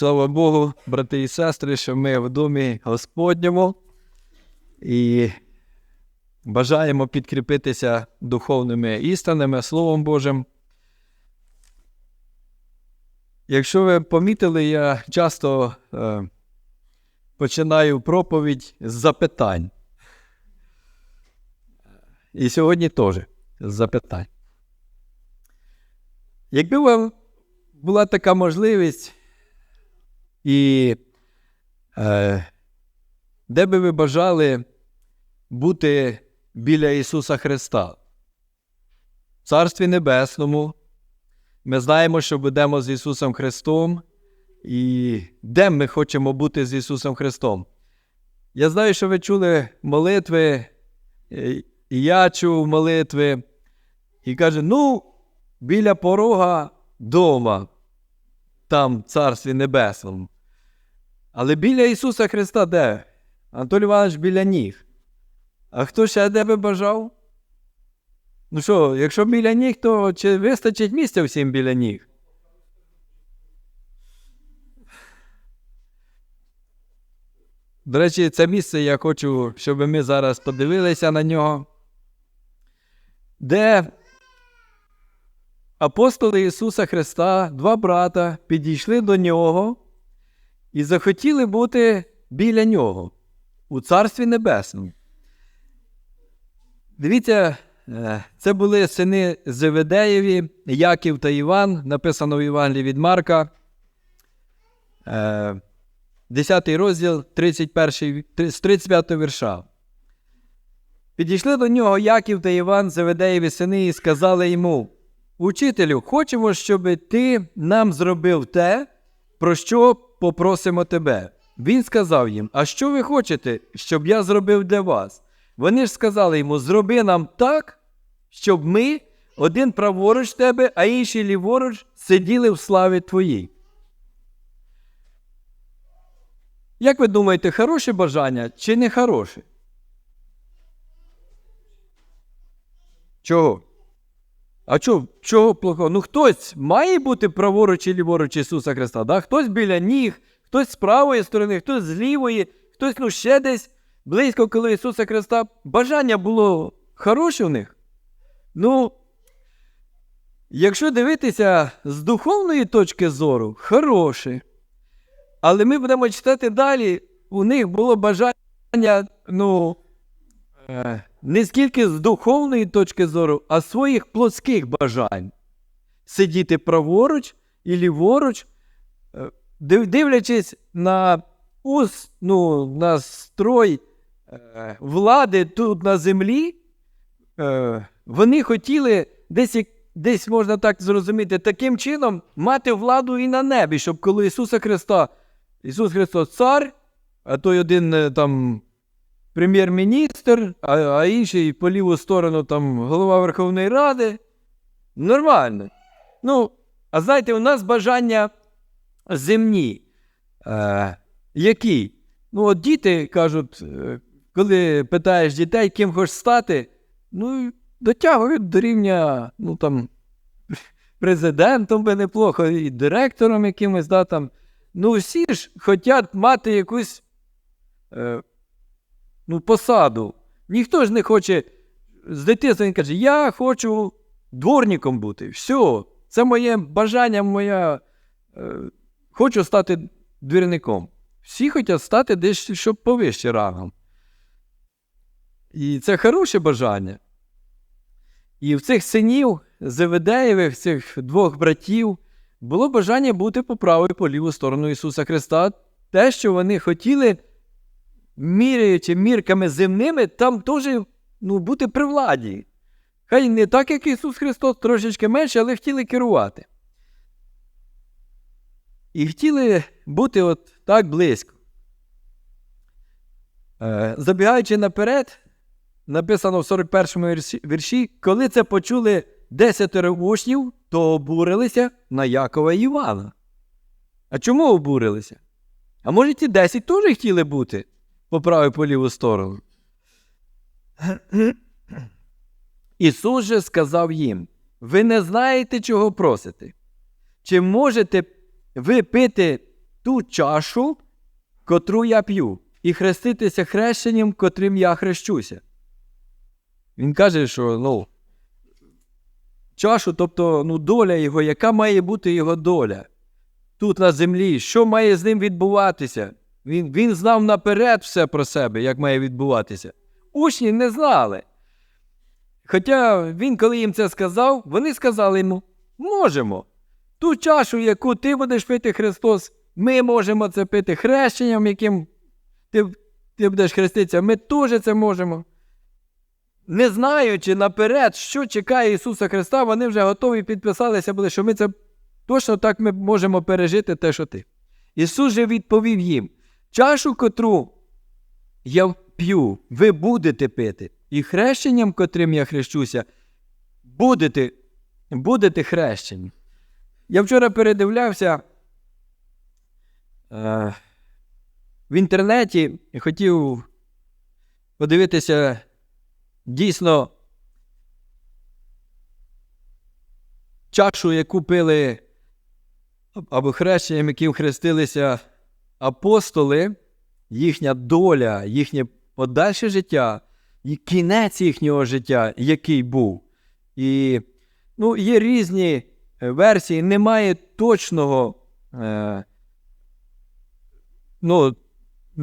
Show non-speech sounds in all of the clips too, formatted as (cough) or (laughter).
Слава Богу, брати і сестри, що ми в домі Господньому і бажаємо підкріпитися духовними істинами, Словом Божим. Якщо ви помітили, я часто е, починаю проповідь з запитань. І сьогодні теж з запитань. Якби вам була така можливість, і е, де би ви бажали бути біля Ісуса Христа? В Царстві Небесному. Ми знаємо, що будемо з Ісусом Христом, і де ми хочемо бути з Ісусом Христом. Я знаю, що ви чули молитви, і я чув молитви, і каже: ну, біля порога дома, там, Царстві Небесному. Але біля Ісуса Христа де? Анатолій Іванович біля ніг. А хто ще де би бажав? Ну що, якщо біля ніг, то чи вистачить місця всім біля ніг? До речі, це місце я хочу, щоб ми зараз подивилися на нього, де апостоли Ісуса Христа, два брата, підійшли до нього і захотіли бути біля нього у Царстві Небесному. Дивіться, е, це були сини Зеведеєві, Яків та Іван, написано в Євангелії від Марка. е, 10 розділ 31, з 35 вірша. Підійшли до нього Яків та Іван, Зеведеєві сини, і сказали йому: Учителю, хочемо, щоб ти нам зробив те, про що попросимо тебе. Він сказав їм: А що ви хочете, щоб я зробив для вас? Вони ж сказали йому: Зроби нам так, щоб ми, один праворуч тебе, а інший ліворуч, сиділи в славі твоїй. Як ви думаєте, хороше бажання чи не хороше? Чого? А чого, чого плохого? Ну хтось має бути праворуч і ліворуч Ісуса Христа, да? хтось біля ніг, хтось з правої сторони, хтось з лівої, хтось ну ще десь близько коло Ісуса Христа. Бажання було хороше в них. Ну, якщо дивитися з духовної точки зору, хороше. Але ми будемо читати далі, у них було бажання, ну, е, не скільки з духовної точки зору, а своїх плотських бажань. Сидіти праворуч і ліворуч, е, дивлячись на ус, ну, на строй е, влади тут на землі, е, вони хотіли десь, десь можна так зрозуміти, таким чином мати владу і на небі, щоб коли Ісуса Христа, Ісус Христос цар, а той один там прем'єр-міністр, а, а інший по ліву сторону там голова Верховної Ради. Нормально. Ну, а знаєте, у нас бажання земні. Е, які? Ну, от діти кажуть, е, коли питаєш дітей, ким хочеш стати, ну, дотягують до рівня, ну там, (laughs) президентом би неплохо, і директором якимось, да, там. Ну, всі ж хочуть мати якусь е, ну, посаду. Ніхто ж не хоче з дитинства він каже, я хочу дворником бути. Все, це моє бажання, моя. Е, хочу стати двірником. Всі хочуть стати десь, щоб повище рангом. І це хороше бажання. І в цих синів Зеведеєвих, цих двох братів, було бажання бути по праву і по ліву сторону Ісуса Христа. Те, що вони хотіли, міряючи мірками земними, там теж ну, бути при владі. Хай не так, як Ісус Христос, трошечки менше, але хотіли керувати. І хотіли бути от так близько. Е, забігаючи наперед, написано в 41 вірші, вірші, коли це почули десятеро учнів, то обурилися на Якова і Івана. А чому обурилися? А може ті десять теж хотіли бути по праву по ліву сторону? (clears throat) Ісус же сказав їм: Ви не знаєте, чого просите. Чи можете ви пити ту чашу, котру я п'ю, і хреститися хрещенням, котрим я хрещуся. Він каже, що ну, чашу, тобто ну, доля його, яка має бути його доля тут на землі, що має з ним відбуватися. Він, він знав наперед все про себе, як має відбуватися. Учні не знали. Хоча він, коли їм це сказав, вони сказали йому: можемо. Ту чашу, яку ти будеш пити Христос, ми можемо це пити хрещенням, яким ти, ти будеш хреститися, ми теж це можемо. Не знаючи наперед, що чекає Ісуса Христа, вони вже готові підписалися були, що ми це точно так ми можемо пережити те, що ти. Ісус же відповів їм: чашу, котру я п'ю, ви будете пити, і хрещенням, котрим я хрещуся, будете, будете хрещені. Я вчора передивлявся е, в інтернеті і хотів подивитися дійсно чашу, яку пили або хрещенням, яким хрестилися апостоли, їхня доля, їхнє подальше життя, і кінець їхнього життя, який був. І ну, є різні е, версії, немає точного. Е, ну,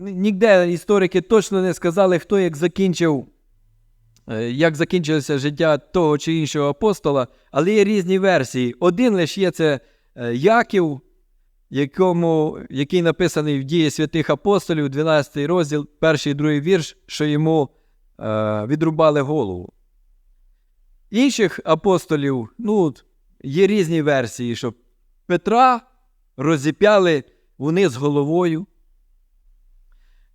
ніде історики точно не сказали, хто як закінчив, е, як закінчилося життя того чи іншого апостола, але є різні версії. Один лише є це е, Яків, якому, який написаний в дії святих апостолів, 12 розділ, перший і другий вірш, що йому е, відрубали голову. Інших апостолів, ну, є різні версії, що Петра розіп'яли вниз головою.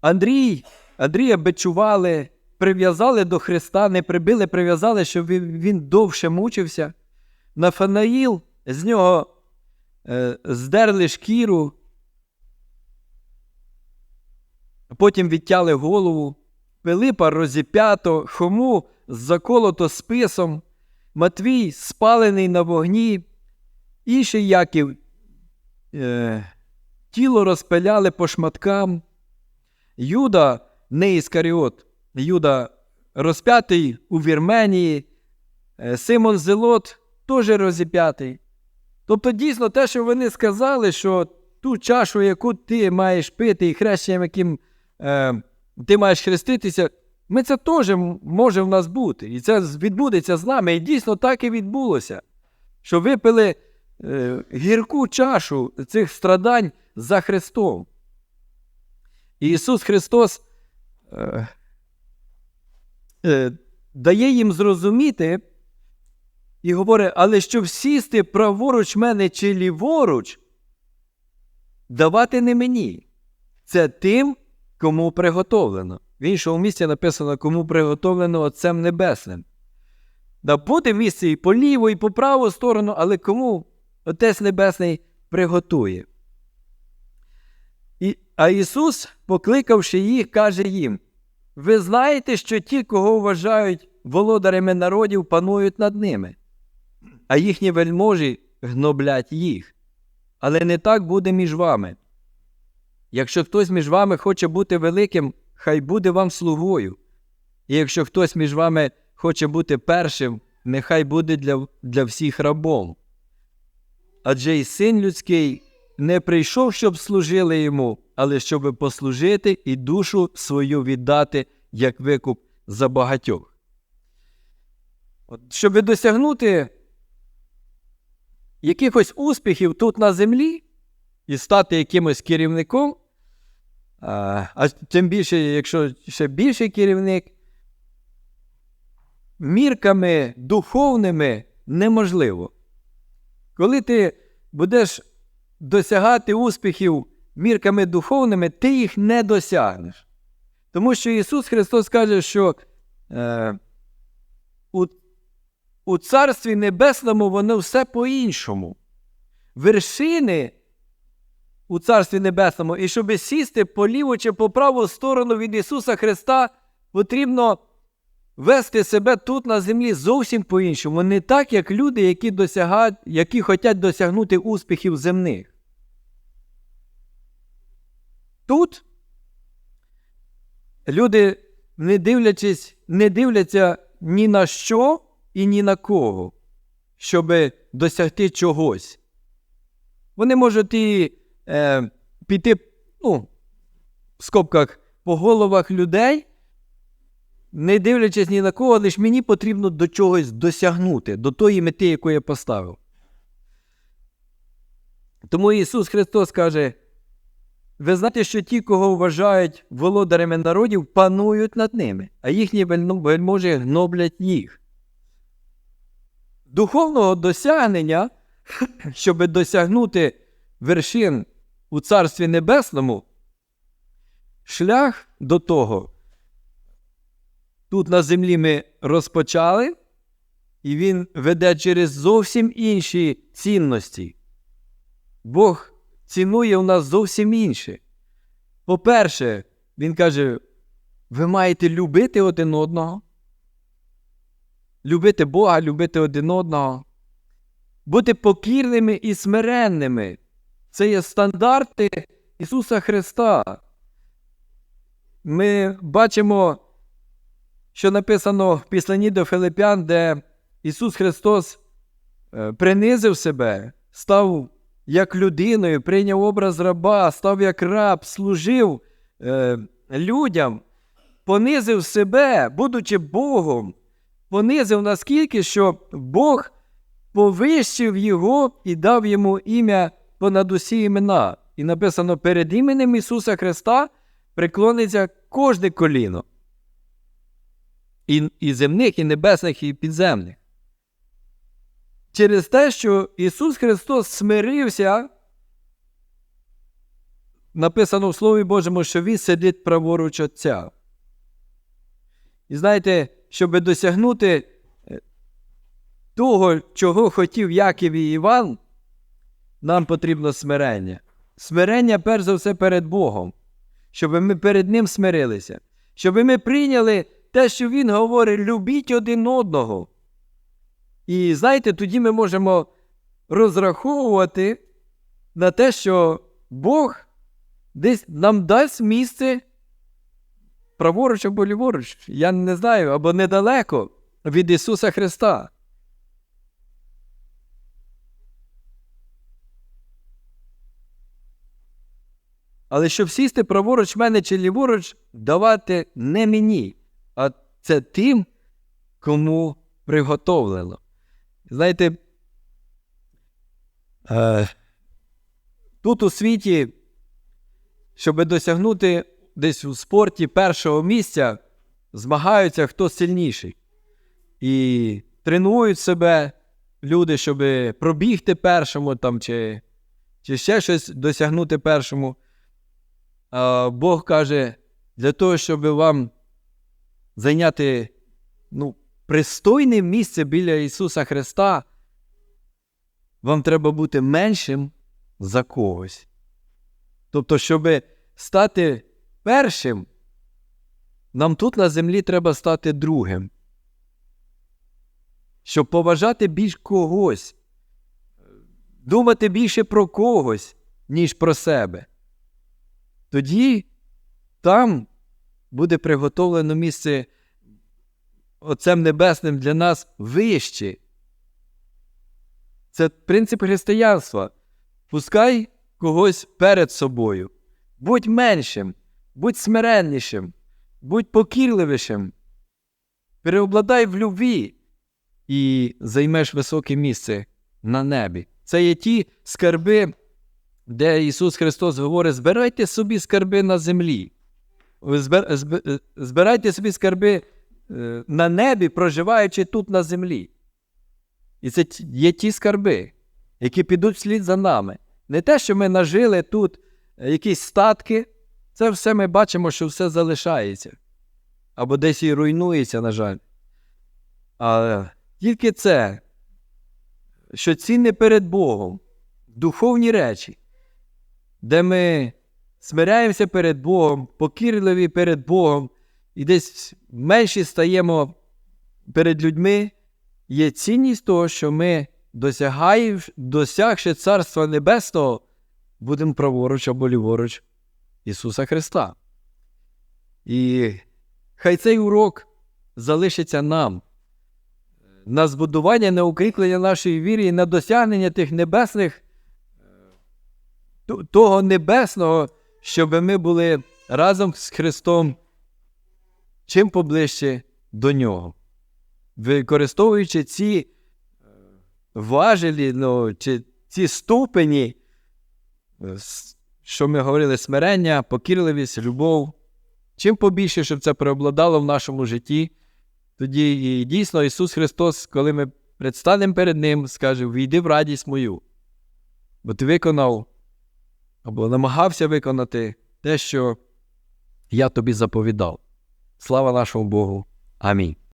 Андрій, Андрія бичували, прив'язали до Христа, не прибили, прив'язали, щоб він, довше мучився. Нафанаїл, з нього здерли шкіру, потім відтяли голову. Пилипа розіп'ято, Хому заколото списом, Матвій спалений на вогні, інший Яків е, тіло розпиляли по шматкам. Юда не Іскаріот, Юда розп'ятий у Вірменії, е, Симон Зелот теж розіп'ятий. Тобто, дійсно, те, що вони сказали, що ту чашу, яку ти маєш пити, і хрещенням, яким е, ти маєш хреститися, ми це теж може в нас бути. І це відбудеться з нами. І дійсно так і відбулося. Що випили е, гірку чашу цих страдань за Христом. І Ісус Христос е, е, дає їм зрозуміти і говорить, але щоб сісти праворуч мене чи ліворуч, давати не мені. Це тим, кому приготовлено. В іншому місці написано, кому приготовлено Отцем Небесним. Да буде місце і по ліву, і по праву сторону, але кому Отець Небесний приготує. І, а Ісус, покликавши їх, каже їм: Ви знаєте, що ті, кого вважають володарями народів, панують над ними, а їхні вельможі гноблять їх. Але не так буде між вами. Якщо хтось між вами хоче бути великим, хай буде вам слугою. І якщо хтось між вами хоче бути першим, нехай буде для, для всіх рабом. Адже й син людський не прийшов, щоб служили йому, але щоб послужити і душу свою віддати як викуп за багатьох. Щоб досягнути якихось успіхів тут на землі і стати якимось керівником, а, тим більше, якщо ще більший керівник, мірками духовними неможливо. Коли ти будеш досягати успіхів мірками духовними, ти їх не досягнеш. Тому що Ісус Христос каже, що е, у, у Царстві Небесному воно все по-іншому. Вершини у Царстві Небесному, і щоб сісти по ліву чи по праву сторону від Ісуса Христа, потрібно вести себе тут на землі зовсім по-іншому. Не так, як люди, які досягають, які хочуть досягнути успіхів земних. тут люди, не дивлячись, не дивляться ні на що і ні на кого, щоб досягти чогось. Вони можуть і е, піти, ну, в скобках по головах людей, не дивлячись ні на кого, лише мені потрібно до чогось досягнути, до тої мети, яку я поставив. Тому Ісус Христос каже: ви знаєте, що ті, кого вважають володарями народів, панують над ними, а їхні вельможі гноблять їх. Духовного досягнення, (clears throat) щоб досягнути вершин у Царстві Небесному, шлях до того. Тут на землі ми розпочали, і він веде через зовсім інші цінності. Бог цінує у нас зовсім інше. По-перше, Він каже: ви маєте любити один одного, любити Бога, любити один одного, бути покірними і смиренними. Це є стандарти Ісуса Христа. Ми бачимо, що написано в Післанні до Филипян, де Ісус Христос е, принизив себе, став як людиною, прийняв образ раба, став як раб, служив е, людям, понизив себе, будучи Богом, понизив наскільки, що Бог повищив його і дав йому ім'я понад усі імена. І написано: перед іменем Ісуса Христа преклониться кожне коліно. І, і земних, і небесних, і підземних. Через те, що Ісус Христос смирився, написано в Слові Божому, що Він сидить праворуч Отця. І знаєте, щоб досягнути е, того, чого хотів Яків і Іван, нам потрібно смирення. Смирення, перш за все, перед Богом, щоб ми перед Ним смирилися, щоб ми прийняли те, що Він говорить, любіть один одного. І знаєте, тоді ми можемо розраховувати на те, що Бог десь нам дасть місце праворуч або ліворуч, я не знаю, або недалеко від Ісуса Христа. Але щоб сісти праворуч мене чи ліворуч, давати не мені, а це тим, кому приготовлено. Знаєте, е, тут у світі, щоб досягнути десь у спорті першого місця, змагаються хто сильніший. І тренують себе люди, щоб пробігти першому там, чи, чи ще щось досягнути першому. А Бог каже, для того, щоб вам зайняти ну, пристойне місце біля Ісуса Христа, вам треба бути меншим за когось. Тобто, щоб стати першим, нам тут на землі треба стати другим. Щоб поважати більш когось, думати більше про когось, ніж про себе. Тоді там буде приготовлено місце Отцем Небесним для нас вище. Це принцип християнства. Пускай когось перед собою. Будь меншим, будь смиреннішим, будь покірливішим. Переобладай в любві і займеш високе місце на небі. Це є ті скарби, де Ісус Христос говорить: збирайте собі скарби на землі. Зб- Збирайте собі скарби е, на небі, проживаючи тут на землі. І це є ті скарби, які підуть вслід за нами. Не те, що ми нажили тут е, якісь статки, це все ми бачимо, що все залишається. Або десь і руйнується, на жаль. А тільки це, що цінне перед Богом, духовні речі, де ми смиряємося перед Богом, покірливі перед Богом, і десь менші стаємо перед людьми, є цінність того, що ми, досягаєм- досягши Царства Небесного, будемо праворуч або ліворуч Ісуса Христа. І хай цей урок залишиться нам на збудування, на укріплення нашої віри і на досягнення тих небесних, того небесного, щоб ми були разом з Христом чим поближче до Нього. Використовуючи ці е, важелі, ну, чи ці ступені, е, що ми говорили, смирення, покірливість, любов. Чим побільше, щоб це преобладало в нашому житті, тоді і дійсно Ісус Христос, коли ми предстанемо перед Ним, скаже: Війди в радість мою. Бо ти виконав або намагався виконати те, що я тобі заповідав. Слава нашому Богу. Амінь.